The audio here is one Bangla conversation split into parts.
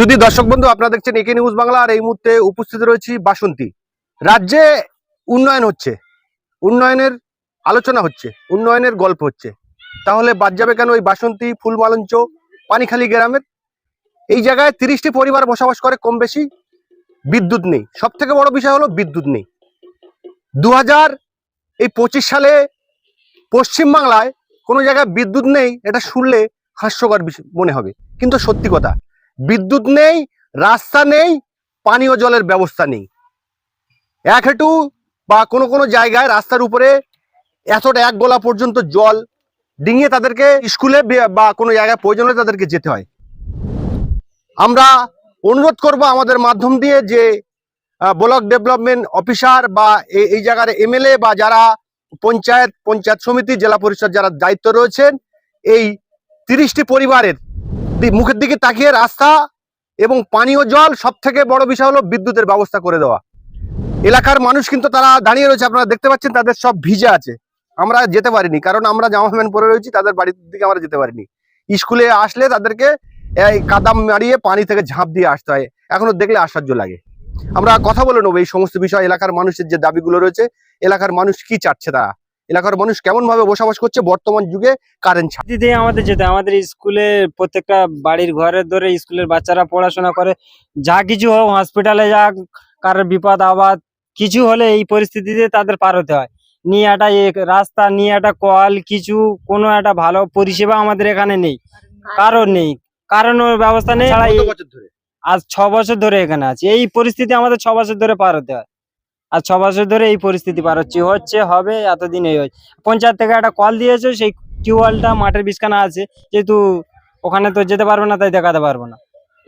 শুধু দর্শক বন্ধু, আপনারা দেখছেন একে নিউজ বাংলা, আর এই মুহূর্তে উপস্থিত রয়েছি বাসন্তী। রাজ্যে উন্নয়ন হচ্ছে, উন্নয়নের আলোচনা হচ্ছে, উন্নয়নের গল্প হচ্ছে। তাহলে বাদ যাবে কেন ওই বাসন্তী ফুলমালঞ্চ পানিখালি গ্রামের? এই জায়গায় তিরিশটি পরিবার বসবাস করে কম বেশি, বিদ্যুৎ নেই। সব থেকে বড় বিষয় হলো বিদ্যুৎ নেই। দু হাজার এই পঁচিশ সালে পশ্চিমবাংলায় কোনো জায়গায় বিদ্যুৎ নেই, এটা শুনলে হাস্যকর মনে হবে। কিন্তু সত্যি কথা বিদ্যুৎ নেই, রাস্তা নেই, পানীয় জলের ব্যবস্থা নেই। এক হেঁটু বা কোনো কোনো জায়গায় রাস্তার উপরে এতটা এক গোলা পর্যন্ত জল ডিঙিয়ে তাদেরকে স্কুলে বা কোনো জায়গায় প্রয়োজন হলে তাদেরকে যেতে হয়। আমরা অনুরোধ করব আমাদের মাধ্যম দিয়ে যে ব্লক ডেভেলপমেন্ট অফিসার বা এই জায়গার এমএলএ বা যারা পঞ্চায়েত পঞ্চায়েত সমিতি, জেলা পরিষদ যারা দায়িত্ব রয়েছেন, এই তিরিশটি পরিবারের মুখের দিকে তাকিয়ে রাস্তা এবং পানীয় জল সব থেকে বড় বিষয় হলো বিদ্যুতের ব্যবস্থা করে দেওয়া। এলাকার মানুষ কিন্তু তারা দাঁড়িয়ে রয়েছে, আপনারা দেখতে পাচ্ছেন তাদের সব ভিজে আছে। আমরা যেতে পারিনি, কারণ আমরা জামা প্যান্ট পরে রয়েছি, তাদের বাড়ির দিকে আমরা যেতে পারিনি। স্কুলে আসলে তাদেরকে এই কাদাম মারিয়ে পানি থেকে ঝাঁপ দিয়ে আসতে হয়, এখনও দেখলে আশ্চর্য লাগে। আমরা কথা বলে নেব এই সমস্ত বিষয়, এলাকার মানুষের যে দাবিগুলো রয়েছে, এলাকার মানুষ কি চাচ্ছে তারা? এলাকার মানুষ কেমন ভাবে বসবাস করছে বর্তমান যুগে কারেন্ট ছাড়া? দিতে আমাদের যেতে। আমাদের স্কুলে প্রত্যেকটা বাড়ির ঘরের ধরে স্কুলের বাচ্চারা পড়াশোনা করে। যা কিছু হোক হসপিটালে যাক কারোর বিপদ আবাদ কিছু হলে এই পরিস্থিতিতে তাদের পার হতে হয়। নিয়ে একটা রাস্তা নিয়ে একটা কল কিছু কোনো একটা ভালো পরিষেবা আমাদের এখানে নেই। কারণ নেই। কারণের ব্যবস্থা নেই আজ ছ বছর ধরে এখানে আছি। এই পরিস্থিতি আমাদের ছ বছর ধরে পার হতে হয়। আর ছ বছর ধরে এই পরিস্থিতি পার হচ্ছে। হচ্ছে হবে এতদিন এই হচ্ছে পঞ্চায়েত থেকে একটা কল দিয়েছে সেই টিউবওয়েলটা মাঠের বিছখানা আছে। যেহেতু ওখানে তো যেতে পারব না তাই দেখাতে পারব না।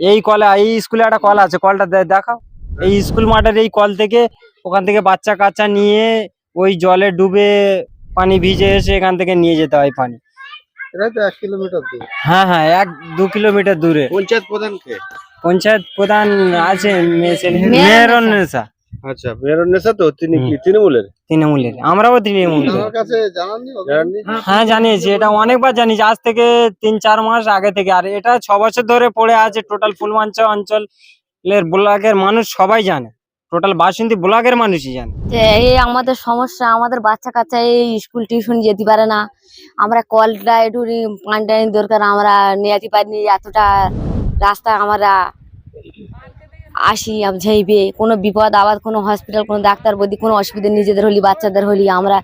এই কলে এই স্কুলে একটা কল আছে কলটা দেখাও। এই স্কুল মাঠের এই কল থেকে ওখান থেকে বাচ্চা কাচ্চা নিয়ে ওই জলে ডুবে পানি ভিজে এসে এখান থেকে নিয়ে যেতে হয় পানি। তো এক কিলোমিটার হ্যাঁ হ্যাঁ এক দু কিলোমিটার দূরে। পঞ্চায়েত প্রধানকে? পঞ্চায়েত প্রধান আছে মেয়ে আচ্ছা মেয়র নেশা তো? তিনি কি তৃণমূলের? তৃণমূলের আমরাও তৃণমূল কাছে জানাননি জানাননি? হ্যাঁ জানিয়েছি এটা অনেকবার জানিয়েছি আজ থেকে তিন চার মাস আগে থেকে আর এটা ছ বছর ধরে পড়ে আছে টোটাল ফুলমাঞ্চ অঞ্চলের ব্লকের মানুষ সবাই জানে টোটাল বাসন্তী ব্লকের মানুষই জানে। এই আমাদের সমস্যা আমাদের বাচ্চা কাচ্চা এই স্কুল টিউশন যেতে পারে না আমরা কলটা একটু পানি দরকার আমরা নিয়ে পারিনি এতটা রাস্তা আমরা আসি ঝেইবে কোনো বিপদ আবার কোনো হসপিটাল কোনো ডাক্তার বদি কোনো অসুবিধা নিজেদের হলি বাচ্চাদের হলি আমরা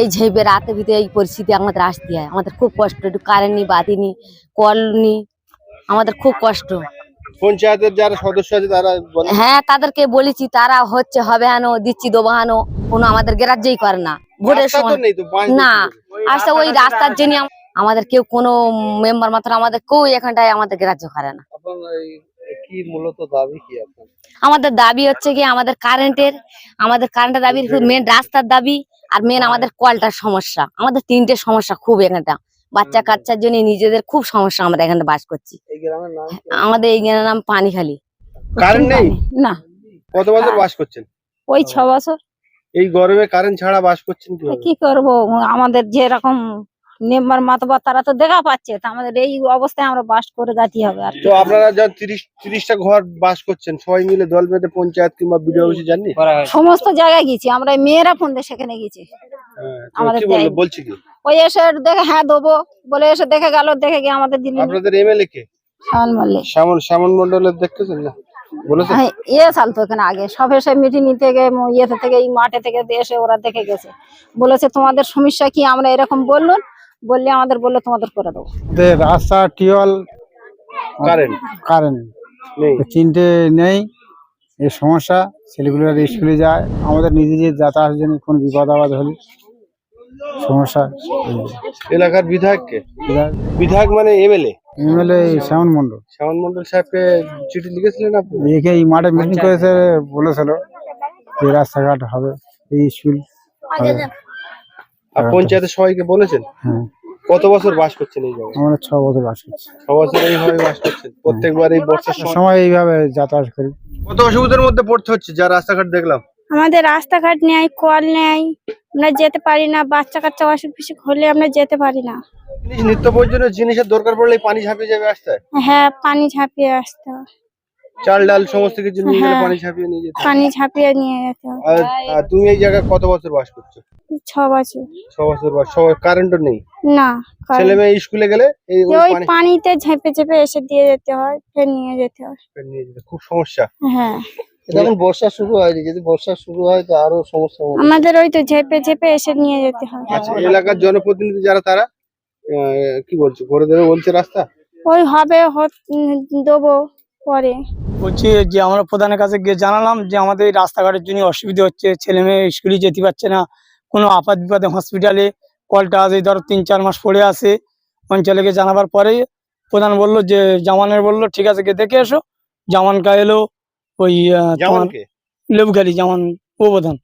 এই ঝেইবে রাতে ভিতরে এই পরিস্থিতি আমাদের আসতে হয়। আমাদের খুব কষ্ট একটু কারেন্ট নি বাতি নি কল নি আমাদের খুব কষ্ট। পঞ্চায়েতের যারা সদস্য আছে তারা বলে হ্যাঁ তাদেরকে বলেছি তারা হচ্ছে হবে হানো দিচ্ছি দেবো হানো কোনো আমাদের গ্রাহ্যই করে না। ভোটের সময় না আচ্ছা ওই রাস্তার জন্য আমাদের কেউ কোনো মেম্বার মাত্র আমাদের কেউ এখানটায় আমাদের গ্রাহ্য করে না। কি মূলত দাবি কি আপনার? আমাদের দাবি হচ্ছে কি আমাদের কারেন্টের আমাদের কারেন্টের দাবি মেন রাস্তার দাবি আর মেন আমাদের কলটার সমস্যা। আমাদের তিনটে সমস্যা খুব এখানটা বাচ্চা কাচ্চার জন্য নিজেদের খুব সমস্যা আমরা এখানে বাস করছি। এই গ্রামের নাম কি? আমাদের এই গ্রামের নাম পানিখালি। কারেন্ট নেই? না। কত বছর বাস করছেন? ওই ছ বছর। এই গরমে কারেন্ট ছাড়া বাস করছেন কি করব? আমাদের যেরকম মেম্বার মাতবার তারা তো দেখা পাচ্ছে। তা আমাদের এই অবস্থায় আমরা বাস করে যাতে হবে আর তো আপনারা যা তিরিশ তিরিশটা ঘর বাস করছেন সবাই মিলে দল বেঁধে পঞ্চায়েত কিংবা বিডিও অফিসে যাননি সমস্ত জায়গায় গেছি। আমরা মেয়েরা ফোন দিয়ে সেখানে গেছি। হ্যাঁ, আমাদের বলছি কি? ওই এসে দেখে হ্যাঁ দেবো। বলে এসে দেখে গেল দেখে গিয়ে আমাদের দিল্লি আপনাদের এমএলএ কে? শাওন মল্লিক। শ্যামন শ্যামন মন্ডলের দেখতেছেন না? হ্যাঁ ইয়ে সাল তো এখানে আগে। সব এসে মিটিং থেকে ম- ইয়েতে থেকে এই মাঠে থেকে এসে ওরা দেখে গেছে। বলেছে তোমাদের সমস্যা কি? আমরা এরকম বললুন বললে আমাদের বললে তোমাদের করে দেবো। রাস্তা টিউবওয়েল কারেন্ট। কারেন্ট। নেই। তিনটে নেই এই সমস্যা ছেলেগুলো স্কুলে যায় আমাদের নিজেদের যাতায়াতের জন্য কোনো বিপদ আপদ হলে সমস্যা এলাকার বিধায়ক কে? বিধায়ক। মানে MLA? MLA salmon Mondal salmon Mondal সাহেবকে চিঠি লিখেছিলেন আপনি? একে এই মাঠে মিটিং করেছে বলেছিল যে রাস্তাঘাট হবে এই স্কুল আর পঞ্চায়েতের সবাইকে বলেছেন? হ্যাঁ। কত বছর বাস করছেন এই জায়গায়? আমরা ছ বছর বাস করছি। ছ বছর এইভাবে বাস করছেন? প্রত্যেকবার এই বর্ষার সময় এইভাবে যাতায়াত করি। কত অসুবিধার মধ্যে পড়তে হচ্ছে যা রাস্তাঘাট দেখলাম? আমাদের রাস্তাঘাট নেই কল নেই আমরা যেতে পারি না বাচ্চা কাচ্চা অসুখ বিসুখ হলে আমরা যেতে পারি না। জিনিস নিত্য প্রয়োজনীয় জিনিসের দরকার পড়লে পানি ঝাঁপিয়ে যাবে রাস্তায়? হ্যাঁ পানি ঝাঁপিয়ে আসতে হয়। চাল ডাল সমস্ত কিছু নিয়ে গেলে হ্যাঁ। পানি ছাপিয়ে নিয়ে যেতে হয়। পানি ঝাঁপিয়ে নিয়ে যেতে হয় আর আর তুমি এই জায়গায় কত বছর বাস করছ? ছ বছর। ছ বছর বাস। কারেন্টও নেই? না কারণ ছেলে মেয়ে স্কুলে গেলে এই ওই ওই পানি পানিতে ঝেঁপে ঝেঁপে এসে দিয়ে যেতে হয় ফের নিয়ে যেতে হয়। নিয়ে যেতে খুব সমস্যা। হ্যাঁ। এখন বর্ষা শুরু হয়নি। যদি বর্ষা শুরু হয় তো আরও সমস্যা হবে। আমাদের ওই তো ঝেঁপে ঝেপে এসে নিয়ে যেতে হয়। আচ্ছা এলাকার জনপ্রতিনিধি যারা তারা আহ, কি বলছে? করে দেবে বলছে রাস্তা? ওই হবে হত- উম, দেবো। পরে। বলছি যে আমরা প্রধানের কাছে গিয়ে জানালাম যে আমাদের রাস্তাঘাটের জন্য অসুবিধা হচ্ছে ছেলে মেয়ে স্কুলে যেতে পারছে না কোনো আপাত বিপাদে হসপিটালে কলটা আছে ধরো তিন চার মাস পড়ে আছে। অঞ্চলে গিয়ে জানাবার পরে প্রধান বলল যে জামানের বলল ঠিক আছে গিয়ে দেখে এসো। জামানকা এলো ওই তোমার লেবুখালি যেমন উপপ্রধান।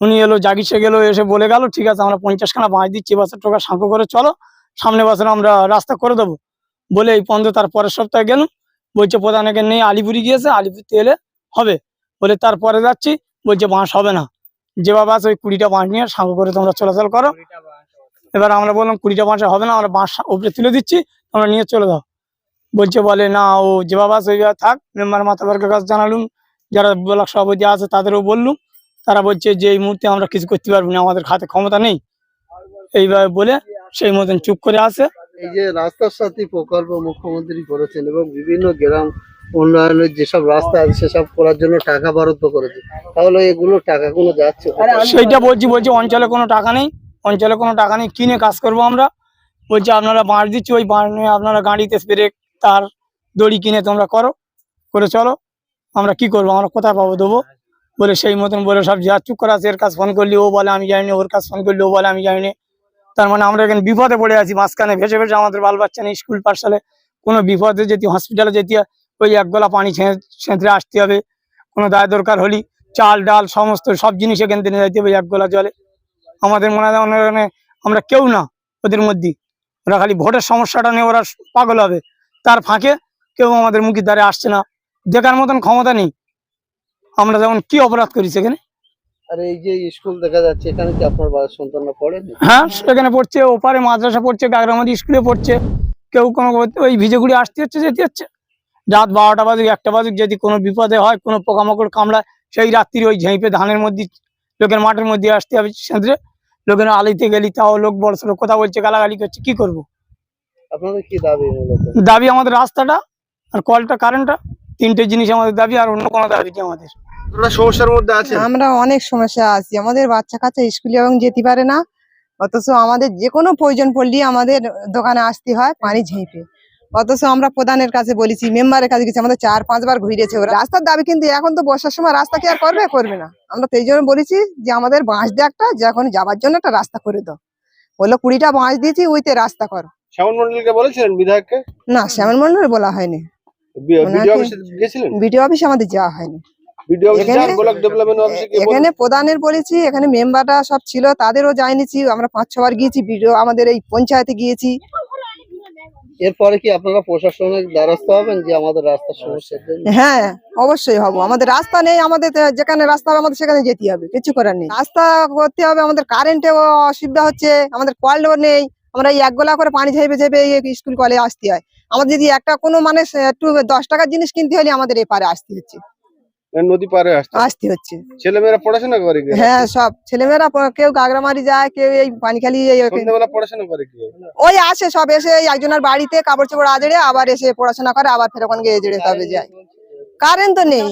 উনি এলো জাগিসে গেলো এসে বলে গেল ঠিক আছে আমরা পঞ্চাশ খানা বাঁশ দিচ্ছি বছর টোকা সাঁকো করে চলো সামনে বছর আমরা রাস্তা করে দেবো। বলে এই পন্ধ তার পরের সপ্তাহে গেলাম। বলছে প্রধানকে নিয়ে আলিপুরি গিয়েছে আলিপুরতে এলে হবে। বলে তারপরে যাচ্ছি বলছে বাঁশ হবে না। যে বাবা আছে ওই কুড়িটা বাঁশ নিয়ে সাঁকো করে তোমরা চলাচল করো। এবার আমরা বললাম কুড়িটা বাঁশে হবে না আমরা বাঁশ উপরে তুলে দিচ্ছি তোমরা নিয়ে চলে দাও বলছে বলে না ও যে বাবা আছে ওইভাবে থাক মেম্বার মাতাবারকের কাছে জানালুম। যারা ব্লক সভাপতি আছে তাদেরও বললুম। তারা বলছে যে এই মুহূর্তে আমরা কিছু করতে পারব না আমাদের হাতে ক্ষমতা নেই। এইভাবে বলে সেই মতন চুপ করে আছে। এই যে রাস্তার সাথে প্রকল্প মুখ্যমন্ত্রী করেছেন এবং বিভিন্ন গ্রাম উন্নয়নের যেসব রাস্তা আছে, সেসব করার জন্য টাকা বরাদ্দ করেছে তাহলে এগুলো টাকাগুলো যাচ্ছে কোথায়? সেইটা বলছি বলছি অঞ্চলে কোনো টাকা নেই, অঞ্চলে কোনো টাকা নেই, কিনে কাজ করব আমরা। বলছি আপনারা বাঁশ দিচ্ছি, ওই বাঁশ নিয়ে আপনারা গাড়িতে স্প্রে, তার দড়ি কিনে তোমরা করো, করে চলো, আমরা কি করব, আমরা কোথায় পাবো দেবো? বলে সেই মতন বলে সব যা চুপ করা আছে, এর কাজ ফোন করলি, ও বলে আমি জানি ওর কাজ ফোন করলি, ও বলে আমি জানি তার মানে আমরা এখানে বিপদে পড়ে আছি, মাঝখানে ভেসে ভেসে আমাদের বাল বাচ্চা নেই স্কুল পাঠশালে কোনো বিপদে যেতে হসপিটালে যেতে, ওই এক গলা পানি ছেঁচড়ে আসতে হবে। কোনো দায় দরকার হলি চাল, ডাল, সমস্ত সব জিনিস এখান থেকে যাইতে হবে এক গোলা জলে। আমাদের মনে হয় মানে আমরা কেউ না ওদের মধ্যে। ওরা খালি ভোটের সমস্যাটা নিয়ে ওরা পাগল হবে। তার ফাঁকে কেউ আমাদের মুখের দ্বারে আসছে না। দেখার মতন ক্ষমতা নেই। আমরা যেমন কি অপরাধ করি সেখানে আর এই যে স্কুল দেখা যাচ্ছে এখানে কি আপনার সন্তানরা পড়েন হ্যাঁ সেখানে পড়ছে ওপারে মাদ্রাসা পড়ছে গাগরামাদি স্কুলে পড়ছে। কেউ কোনো ওই ভিজেগুড়ি আসতে হচ্ছে যেতে হচ্ছে। রাত বারোটা বাজুক একটা বাজুক যদি কোনো বিপদে হয় কোনো পোকামাকড় কামড়ায় সেই রাত্রি ওই ঝেঁপে ধানের মধ্যে লোকের মাঠের মধ্যে আসতে হবে লোকের আলিতে গেলি তাও লোক বড় সড়ো কথা বলছে গালাগালি করছে কি করব? আপনাদের কি দাবি দাবি আমাদের রাস্তাটা আর কলটা কারেন্টটা তিনটে জিনিস আমাদের দাবি আর অন্য কোনো দাবি নেই আমাদের? সমস্যার মধ্যে আছে আমরা অনেক সমস্যা আছি। আমাদের বাচ্চা কাচ্চা স্কুলে এবং যেতে পারে না অথচ আমাদের যে কোনো প্রয়োজন পড়লে আমাদের দোকানে আসতে হয় পানি ঝেঁপে। অথচ আমরা প্রধানের কাছে বলেছি মেম্বারের কাছে গেছি আমাদের চার পাঁচবার ঘুরিয়েছে ওরা। রাস্তার দাবি কিন্তু এখন তো বর্ষার সময় রাস্তা কি আর করবে করবে না। আমরা তো এই জন্য বলেছি যে আমাদের বাঁশ দিয়ে একটা যখন যাবার জন্য একটা রাস্তা করে দাও। বলল কুড়িটা বাঁশ দিয়েছি ওইতে রাস্তা করো। শ্যামল মন্ডলকে বলেছিলেন বিধায়ককে? না শ্যামল মন্ডল বলা হয়নি। বিডিও অফিসে আমাদের যাওয়া হয়নি। এখানে- যান ব্লক ডেভেলপমেন্ট অফিসে গিয়ে বলুন। এখানে প্রধানের বলেছি এখানে মেম্বাররা সব ছিল তাদেরও যাইনিছি আমরা পাঁচ ছবার গিয়েছি বিডিও আমাদের এই পঞ্চায়েতে গিয়েছি। এরপরে কি আপনারা প্রশাসনের দ্বারস্থ হবেন যে আমাদের রাস্তার সমস্যার জন্য? হ্যাঁ অবশ্যই হব। আমাদের রাস্তা নেই আমাদের যেখানে রাস্তা হবে আমাদের সেখানে যেতে হবে কিছু করার নেই। রাস্তা করতে হবে আমাদের কারেন্টে অসুবিধা হচ্ছে আমাদের কলও নেই আমরা এই এক গোলা করে পানি ঝেপে ঝেপে স্কুল কলে আসতে হয়। আমাদের যদি একটা কোনো মানে একটু দশ টাকার জিনিস কিনতে হলে আমাদের এপারে আসতে হচ্ছে। নদী পারে আসতে আসতে হচ্ছে। ছেলেমেয়েরা পড়াশোনা করে হ্যাঁ সব। ছেলেমেয়েরা কেউ গাগরামারি যায় কেউ এই পানিখালি পড়াশোনা করে কি? ওই আসে সব এসে একজনের বাড়িতে কাপড় চোপড় আজড়ে আবার এসে পড়াশোনা করে আবার ফের ওখানে গিয়ে এজড়ে তবে যায়। কারেন্ট তো নেই।